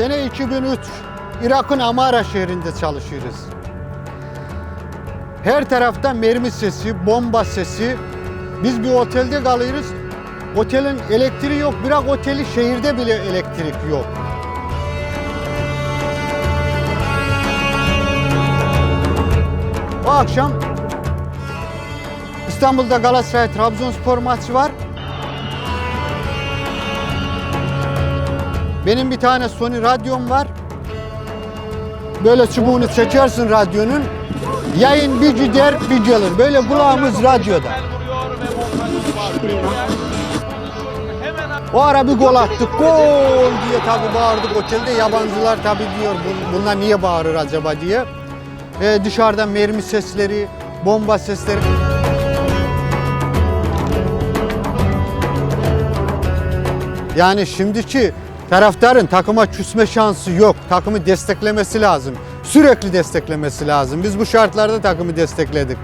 Sene 2003. Irak'ın Amara şehrinde çalışıyoruz. Her taraftan mermi sesi, bomba sesi. Biz bir otelde kalıyoruz. Otelin elektriği yok. Bırak oteli şehirde bile elektrik yok. O akşam İstanbul'da Galatasaray Trabzonspor maçı var. Benim bir tane Sony radyom var. Böyle çubuğunu çekersin radyonun. Yayın bir gider bir gelir. Böyle kulağımız radyoda. O ara bir gol attık. Gol diye tabii bağırdık otelde. Yabancılar tabii diyor "Bun- bunlar niye bağırır acaba diye. Ee, dışarıdan mermi sesleri, bomba sesleri. Yani şimdiki taraftarın takıma küsme şansı yok. Takımı desteklemesi lazım. Sürekli desteklemesi lazım. Biz bu şartlarda takımı destekledik.